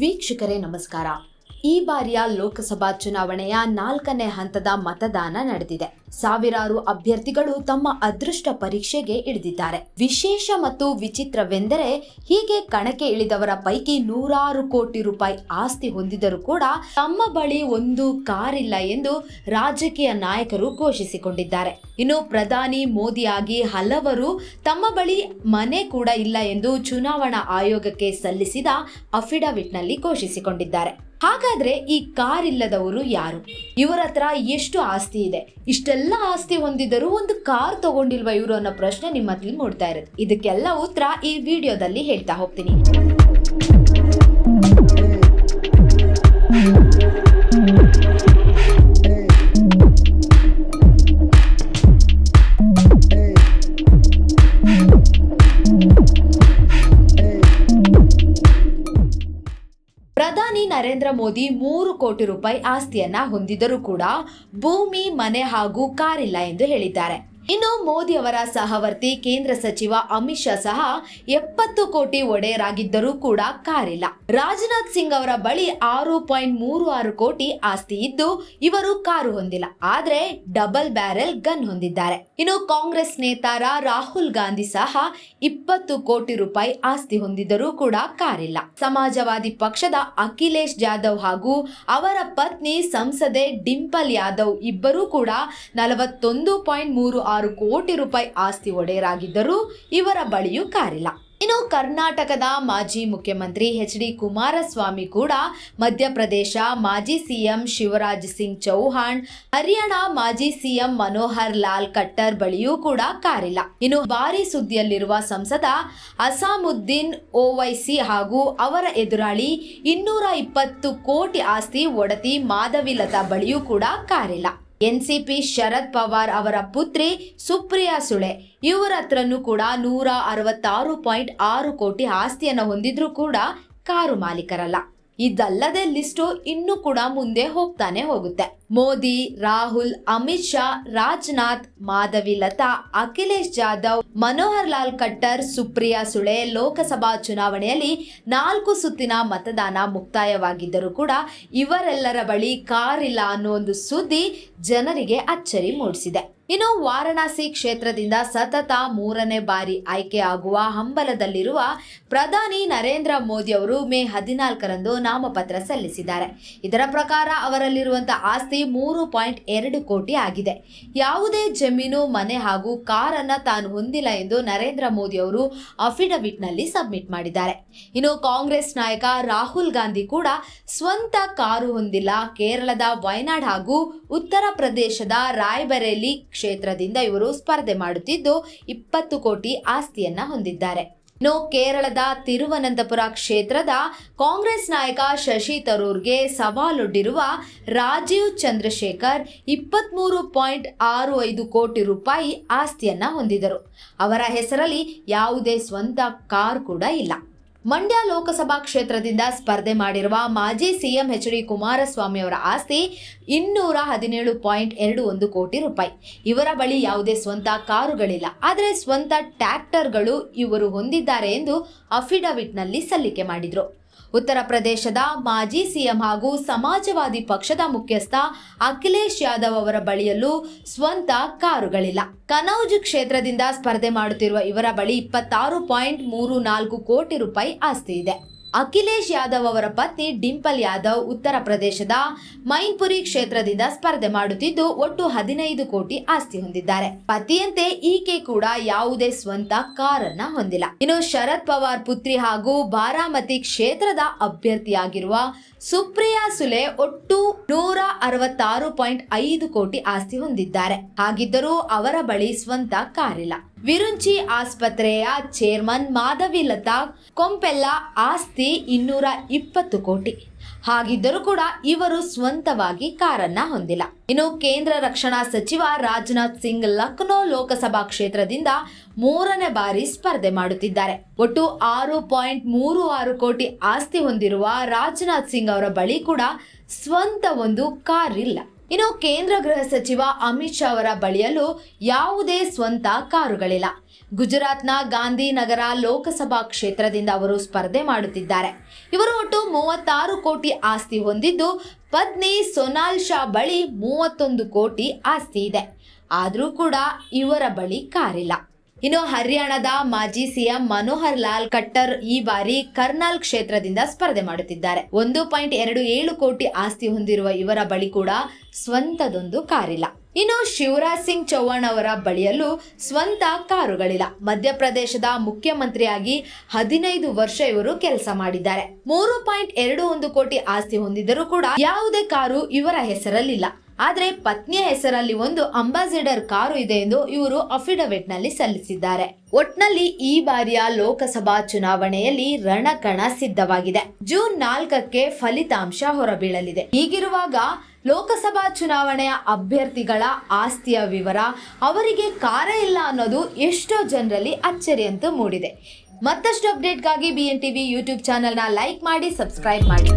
ವೀಕ್ಷಕರೇ ನಮಸ್ಕಾರ. ಈ ಬಾರಿಯ ಲೋಕಸಭಾ ಚುನಾವಣೆಯ ನಾಲ್ಕನೇ ಹಂತದ ಮತದಾನ ನಡೆದಿದೆ. ಸಾವಿರಾರು ಅಭ್ಯರ್ಥಿಗಳು ತಮ್ಮ ಅದೃಷ್ಟ ಪರೀಕ್ಷೆಗೆ ಇಳಿದಿದ್ದಾರೆ. ವಿಶೇಷ ಮತ್ತು ವಿಚಿತ್ರವೆಂದರೆ ಹೀಗೆ ಕಣಕ್ಕೆ ಇಳಿದವರ ಪೈಕಿ ನೂರಾರು ಕೋಟಿ ರೂಪಾಯಿ ಆಸ್ತಿ ಹೊಂದಿದರೂ ಕೂಡ ತಮ್ಮ ಬಳಿ ಒಂದು ಕಾರಿಲ್ಲ ಎಂದು ರಾಜಕೀಯ ನಾಯಕರು ಘೋಷಿಸಿಕೊಂಡಿದ್ದಾರೆ. ಇನ್ನು ಪ್ರಧಾನಿ ಮೋದಿಯಾಗಿ ಹಲವರು ತಮ್ಮ ಬಳಿ ಮನೆ ಕೂಡ ಇಲ್ಲ ಎಂದು ಚುನಾವಣಾ ಆಯೋಗಕ್ಕೆ ಸಲ್ಲಿಸಿದ ಅಫಿಡವಿಟ್ನಲ್ಲಿ ಘೋಷಿಸಿಕೊಂಡಿದ್ದಾರೆ. ಹಾಗಾದ್ರೆ ಈ ಕಾರ್ ಇಲ್ಲದವರು ಯಾರು? ಇವರ ಹತ್ರ ಎಷ್ಟು ಆಸ್ತಿ ಇದೆ? ಇಷ್ಟೆಲ್ಲ ಆಸ್ತಿ ಹೊಂದಿದರೂ ಒಂದು ಕಾರ್ ತಗೊಂಡಿಲ್ವಾ ಇವರು ಅನ್ನೋ ಪ್ರಶ್ನೆ ನಿಮ್ಮ ಮೂಡ್ತಾ ಇರುತ್ತೆ. ಇದಕ್ಕೆಲ್ಲ ಉತ್ತರ ಈ ವಿಡಿಯೋದಲ್ಲಿ ಹೇಳ್ತಾ ಹೋಗ್ತೀನಿ. ನರೇಂದ್ರ ಮೋದಿ ಮೂರು ಕೋಟಿ ರೂಪಾಯಿ ಆಸ್ತಿಯನ್ನ ಹೊಂದಿದರೂ ಕೂಡ ಭೂಮಿ ಮನೆ ಹಾಗೂ ಕಾರಿಲ್ಲ ಎಂದು ಹೇಳಿದ್ದಾರೆ. ಇನ್ನು ಮೋದಿ ಅವರ ಸಹವರ್ತಿ ಕೇಂದ್ರ ಸಚಿವ ಅಮಿತ್ ಶಾ ಸಹ ಎಪ್ಪತ್ತು ಕೋಟಿ ಒಡೆಯರಾಗಿದ್ದರೂ ಕೂಡ ಕಾರಿಲ್ಲ. ರಾಜನಾಥ್ ಸಿಂಗ್ ಅವರ ಬಳಿ ಆರು ಪಾಯಿಂಟ್ ಮೂರು ಆರು ಕೋಟಿ ಆಸ್ತಿ ಇದ್ದು ಇವರು ಕಾರು ಹೊಂದಿಲ್ಲ. ಆದ್ರೆ ಡಬಲ್ ಬ್ಯಾರೆಲ್ ಗನ್ ಹೊಂದಿದ್ದಾರೆ. ಇನ್ನು ಕಾಂಗ್ರೆಸ್ ನೇತಾರ ರಾಹುಲ್ ಗಾಂಧಿ ಸಹ ಇಪ್ಪತ್ತು ಕೋಟಿ ರೂಪಾಯಿ ಆಸ್ತಿ ಹೊಂದಿದ್ದರೂ ಕೂಡ ಕಾರಿಲ್ಲ. ಸಮಾಜವಾದಿ ಪಕ್ಷದ ಅಖಿಲೇಶ್ ಜಾಧವ್ ಹಾಗೂ ಅವರ ಪತ್ನಿ ಸಂಸದೆ ಡಿಂಪಲ್ ಯಾದವ್ ಇಬ್ಬರೂ ಕೂಡ ನಲವತ್ತೊಂದು ಪಾಯಿಂಟ್ ಮೂರು ಆರು ಕೋಟಿ ರೂಪಾಯಿ ಆಸ್ತಿ ಒಡೆಯರಾಗಿದ್ದರೂ ಇವರ ಬಳಿಯೂ ಕಾರಿಲ್ಲ. ಇನ್ನು ಕರ್ನಾಟಕದ ಮಾಜಿ ಮುಖ್ಯಮಂತ್ರಿ ಎಚ್ ಡಿ ಕುಮಾರಸ್ವಾಮಿ ಕೂಡ ಮಧ್ಯಪ್ರದೇಶ ಮಾಜಿ ಸಿಎಂ ಶಿವರಾಜ್ ಸಿಂಗ್ ಚೌಹಾಣ್, ಹರಿಯಾಣ ಮಾಜಿ ಸಿಎಂ ಮನೋಹರ್ ಲಾಲ್ ಕಟ್ಟರ್ ಬಳಿಯೂ ಕೂಡ ಕಾರಿಲ್ಲ. ಇನ್ನು ಭಾರಿ ಸುದ್ದಿಯಲ್ಲಿರುವ ಸಂಸದ ಅಸಾಮುದ್ದೀನ್ ಓವೈಸಿ ಹಾಗೂ ಅವರ ಎದುರಾಳಿ ಇನ್ನೂರ ಇಪ್ಪತ್ತು ಕೋಟಿ ಆಸ್ತಿ ಒಡತಿ ಮಾಧವಿಲತಾ ಬಳಿಯೂ ಕೂಡ ಕಾರಿಲ್ಲ. ಎನ್ಸಿಪಿ ಶರದ್ ಪವಾರ್ ಅವರ ಪುತ್ರಿ ಸುಪ್ರಿಯಾ ಸುಳೆ ಇವರ ಹತ್ರನೂ ಕೂಡ ನೂರ ಅರವತ್ತಾರು ಪಾಯಿಂಟ್ ಆರು ಕೋಟಿ ಆಸ್ತಿಯನ್ನು ಹೊಂದಿದ್ರೂ ಕೂಡ ಕಾರು ಮಾಲೀಕರಲ್ಲ. ಇದಲ್ಲದೆ ಲಿಸ್ಟು ಇನ್ನೂ ಕೂಡ ಮುಂದೆ ಹೋಗ್ತಾನೆ ಹೋಗುತ್ತೆ. ಮೋದಿ, ರಾಹುಲ್, ಅಮಿತ್ ಶಾ, ರಾಜನಾಥ್, ಮಾಧವಿ, ಲತಾ, ಅಖಿಲೇಶ್ ಜಾಧವ್, ಮನೋಹರ್ ಲಾಲ್ ಕಟ್ಟರ್ ಸುಪ್ರಿಯಾ ಸುಳೆ ಲೋಕಸಭಾ ಚುನಾವಣೆಯಲ್ಲಿ ನಾಲ್ಕು ಸುತ್ತಿನ ಮತದಾನ ಮುಕ್ತಾಯವಾಗಿದ್ದರೂ ಕೂಡ ಇವರೆಲ್ಲರ ಬಳಿ ಕಾರಿಲ್ಲ ಅನ್ನೋ ಒಂದು ಸುದ್ದಿ ಜನರಿಗೆ ಅಚ್ಚರಿ ಮೂಡಿಸಿದೆ. ಇನ್ನು ವಾರಣಾಸಿ ಕ್ಷೇತ್ರದಿಂದ ಸತತ ಮೂರನೇ ಬಾರಿ ಆಯ್ಕೆಯಾಗುವ ಹಂಬಲದಲ್ಲಿರುವ ಪ್ರಧಾನಿ ನರೇಂದ್ರ ಮೋದಿ ಅವರು ಮೇ ಹದಿನಾಲ್ಕರಂದು ನಾಮಪತ್ರ ಸಲ್ಲಿಸಿದ್ದಾರೆ. ಇದರ ಪ್ರಕಾರ ಅವರಲ್ಲಿರುವಂತಹ ಆಸ್ತಿ ಮೂರು ಪಾಯಿಂಟ್ ಎರಡು ಕೋಟಿ ಆಗಿದೆ. ಯಾವುದೇ ಜಮೀನು, ಮನೆ ಹಾಗೂ ಕಾರನ್ನ ತಾನು ಹೊಂದಿಲ್ಲ ಎಂದು ನರೇಂದ್ರ ಮೋದಿ ಅವರು ಅಫಿಡವಿಟ್ನಲ್ಲಿ ಸಬ್ಮಿಟ್ ಮಾಡಿದ್ದಾರೆ. ಇನ್ನು ಕಾಂಗ್ರೆಸ್ ನಾಯಕ ರಾಹುಲ್ ಗಾಂಧಿ ಕೂಡ ಸ್ವಂತ ಕಾರು ಹೊಂದಿಲ್ಲ. ಕೇರಳದ ವಯನಾಡ್ ಹಾಗೂ ಉತ್ತರ ಪ್ರದೇಶದ ರಾಯ್ಬರೇಲಿ ಕ್ಷೇತ್ರದಿಂದ ಇವರು ಸ್ಪರ್ಧೆ ಮಾಡುತ್ತಿದ್ದು ಇಪ್ಪತ್ತು ಕೋಟಿ ಆಸ್ತಿಯನ್ನ ಹೊಂದಿದ್ದಾರೆ. ಇನ್ನು ಕೇರಳದ ತಿರುವನಂತಪುರ ಕ್ಷೇತ್ರದ ಕಾಂಗ್ರೆಸ್ ನಾಯಕ ಶಶಿ ತರೂರ್ಗೆ ಸವಾಲೊಡ್ಡಿರುವ ರಾಜೀವ್ ಚಂದ್ರಶೇಖರ್ ಇಪ್ಪತ್ತ್ಮೂರು ಪಾಯಿಂಟ್ ಆರು ಐದು ಕೋಟಿ ರೂಪಾಯಿ ಆಸ್ತಿಯನ್ನ ಹೊಂದಿದರು ಅವರ ಹೆಸರಲ್ಲಿ ಯಾವುದೇ ಸ್ವಂತ ಕಾರ್ ಕೂಡ ಇಲ್ಲ. ಮಂಡ್ಯ ಲೋಕಸಭಾ ಕ್ಷೇತ್ರದಿಂದ ಸ್ಪರ್ಧೆ ಮಾಡಿರುವ ಮಾಜಿ ಸಿಎಂ ಎಚ್ ಡಿ ಕುಮಾರಸ್ವಾಮಿ ಅವರ ಆಸ್ತಿ ಇನ್ನೂರ ಹದಿನೇಳು ಪಾಯಿಂಟ್ ಎರಡು ಒಂದು ಕೋಟಿ ರೂಪಾಯಿ. ಇವರ ಬಳಿ ಯಾವುದೇ ಸ್ವಂತ ಕಾರುಗಳಿಲ್ಲ. ಆದರೆ ಸ್ವಂತ ಟ್ರ್ಯಾಕ್ಟರ್ಗಳು ಇವರು ಹೊಂದಿದ್ದಾರೆ ಎಂದು ಅಫಿಡವಿಟ್ನಲ್ಲಿ ಸಲ್ಲಿಕೆ ಮಾಡಿದರು. ಉತ್ತರ ಪ್ರದೇಶದ ಮಾಜಿ ಸಿಎಂ ಹಾಗೂ ಸಮಾಜವಾದಿ ಪಕ್ಷದ ಮುಖ್ಯಸ್ಥ ಅಖಿಲೇಶ್ ಯಾದವ್ ಅವರ ಬಳಿಯಲ್ಲೂ ಸ್ವಂತ ಕಾರುಗಳಿಲ್ಲ. ಕನೌಜ್ ಕ್ಷೇತ್ರದಿಂದ ಸ್ಪರ್ಧೆ ಮಾಡುತ್ತಿರುವ ಇವರ ಬಳಿ ಇಪ್ಪತ್ತಾರು ಪಾಯಿಂಟ್ ಮೂರು ನಾಲ್ಕು ಕೋಟಿ ರೂಪಾಯಿ ಆಸ್ತಿ ಇದೆ. ಅಖಿಲೇಶ್ ಯಾದವ್ ಅವರ ಪತ್ನಿ ಡಿಂಪಲ್ ಯಾದವ್ ಉತ್ತರ ಪ್ರದೇಶದ ಮೈನ್ಪುರಿ ಕ್ಷೇತ್ರದಿಂದ ಸ್ಪರ್ಧೆ ಮಾಡುತ್ತಿದ್ದು ಒಟ್ಟು ಹದಿನೈದು ಕೋಟಿ ಆಸ್ತಿ ಹೊಂದಿದ್ದಾರೆ. ಪತಿಯಂತೆ ಈಕೆ ಕೂಡ ಯಾವುದೇ ಸ್ವಂತ ಕಾರನ್ನ ಹೊಂದಿಲ್ಲ. ಇನ್ನು ಶರದ್ ಪವಾರ್ ಪುತ್ರಿ ಹಾಗೂ ಬಾರಾಮತಿ ಕ್ಷೇತ್ರದ ಅಭ್ಯರ್ಥಿಯಾಗಿರುವ ಸುಪ್ರಿಯಾ ಸುಲೆ ಒಟ್ಟು ನೂರ ಅರವತ್ತಾರು ಪಾಯಿಂಟ್ ಐದು ಕೋಟಿ ಆಸ್ತಿ ಹೊಂದಿದ್ದಾರೆ. ಹಾಗಿದ್ದರೂ ಅವರ ಬಳಿ ಸ್ವಂತ ಕಾರಿಲ್ಲ. ವಿರುಂಚಿ ಆಸ್ಪತ್ರೆಯ ಚೇರ್ಮನ್ ಮಾಧವಿ ಲತಾ, ಕೊಂಪೆಲ್ಲ ಆಸ್ತಿ ಇನ್ನೂರ ಇಪ್ಪತ್ತು ಕೋಟಿ. ಹಾಗಿದ್ದರೂ ಕೂಡ ಇವರು ಸ್ವಂತವಾಗಿ ಕಾರನ್ನ ಹೊಂದಿಲ್ಲ. ಇನ್ನು ಕೇಂದ್ರ ರಕ್ಷಣಾ ಸಚಿವ ರಾಜನಾಥ್ ಸಿಂಗ್ ಲಕ್ನೋ ಲೋಕಸಭಾ ಕ್ಷೇತ್ರದಿಂದ ಮೂರನೇ ಬಾರಿ ಸ್ಪರ್ಧೆ ಮಾಡುತ್ತಿದ್ದಾರೆ. ಒಟ್ಟು ಆರು ಪಾಯಿಂಟ್ ಮೂರು ಆರು ಕೋಟಿ ಆಸ್ತಿ ಹೊಂದಿರುವ ರಾಜನಾಥ್ ಸಿಂಗ್ ಅವರ ಬಳಿ ಕೂಡ ಸ್ವಂತ ಒಂದು ಕಾರ್ ಇಲ್ಲ ಇನ್ನು ಕೇಂದ್ರ ಗೃಹ ಸಚಿವ ಅಮಿತ್ ಶಾ ಅವರ ಬಳಿಯಲ್ಲೂ ಯಾವುದೇ ಸ್ವಂತ ಕಾರುಗಳಿಲ್ಲ. ಗುಜರಾತ್ನ ಗಾಂಧಿನಗರ ಲೋಕಸಭಾ ಕ್ಷೇತ್ರದಿಂದ ಅವರು ಸ್ಪರ್ಧೆ ಮಾಡುತ್ತಿದ್ದಾರೆ. ಇವರು ಒಟ್ಟು ಮೂವತ್ತಾರು ಕೋಟಿ ಆಸ್ತಿ ಹೊಂದಿದ್ದು, ಪತ್ನಿ ಸೊನಾಲ್ ಶಾ ಬಳಿ ಮೂವತ್ತೊಂದು ಕೋಟಿ ಆಸ್ತಿ ಇದೆ. ಆದರೂ ಕೂಡ ಇವರ ಬಳಿ ಕಾರಿಲ್ಲ. ಇನ್ನು ಹರಿಯಾಣದ ಮಾಜಿ ಸಿಎಂ ಮನೋಹರ್ ಲಾಲ್ ಕಟ್ಟರ್ ಈ ಬಾರಿ ಕರ್ನಾಲ್ ಕ್ಷೇತ್ರದಿಂದ ಸ್ಪರ್ಧೆ ಮಾಡುತ್ತಿದ್ದಾರೆ. ಒಂದು ಪಾಯಿಂಟ್ ಎರಡು ಏಳು ಕೋಟಿ ಆಸ್ತಿ ಹೊಂದಿರುವ ಇವರ ಬಳಿ ಕೂಡ ಸ್ವಂತದೊಂದು ಕಾರಿಲ್ಲ. ಇನ್ನು ಶಿವರಾಜ್ ಸಿಂಗ್ ಚೌಹಾಣ್ ಅವರ ಬಳಿಯಲ್ಲೂ ಸ್ವಂತ ಕಾರುಗಳಿಲ್ಲ. ಮಧ್ಯಪ್ರದೇಶದ ಮುಖ್ಯಮಂತ್ರಿಯಾಗಿ ಹದಿನೈದು ವರ್ಷ ಇವರು ಕೆಲಸ ಮಾಡಿದ್ದಾರೆ. ಮೂರು ಪಾಯಿಂಟ್ ಎರಡು ಒಂದು ಕೋಟಿ ಆಸ್ತಿ ಹೊಂದಿದ್ದರೂ ಕೂಡ ಯಾವುದೇ ಕಾರು ಇವರ ಹೆಸರಲ್ಲಿಲ್ಲ. ಆದರೆ ಪತ್ನಿಯ ಹೆಸರಲ್ಲಿ ಒಂದು ಅಂಬಾಸಿಡರ್ ಕಾರು ಇದೆ ಎಂದು ಇವರು ಅಫಿಡವಿಟ್ನಲ್ಲಿ ಸಲ್ಲಿಸಿದ್ದಾರೆ. ಒಟ್ನಲ್ಲಿ ಈ ಬಾರಿಯ ಲೋಕಸಭಾ ಚುನಾವಣೆಯಲ್ಲಿ ರಣಕಣ ಸಿದ್ಧವಾಗಿದೆ. ಜೂನ್ ನಾಲ್ಕಕ್ಕೆ ಫಲಿತಾಂಶ ಹೊರಬೀಳಲಿದೆ. ಹೀಗಿರುವಾಗ ಲೋಕಸಭಾ ಚುನಾವಣೆಯ ಅಭ್ಯರ್ಥಿಗಳ ಆಸ್ತಿಯ ವಿವರ, ಅವರಿಗೆ ಕಾರ ಇಲ್ಲ ಅನ್ನೋದು ಎಷ್ಟೋ ಜನರಲ್ಲಿ ಅಚ್ಚರಿಯಂತೂ ಮೂಡಿದೆ. ಮತ್ತಷ್ಟು ಅಪ್ಡೇಟ್ಗಾಗಿ ಬಿ ಎನ್ ಟಿವಿ ಯೂಟ್ಯೂಬ್ ಚಾನೆಲ್ನ ಲೈಕ್ ಮಾಡಿ, ಸಬ್ಸ್ಕ್ರೈಬ್ ಮಾಡಿ.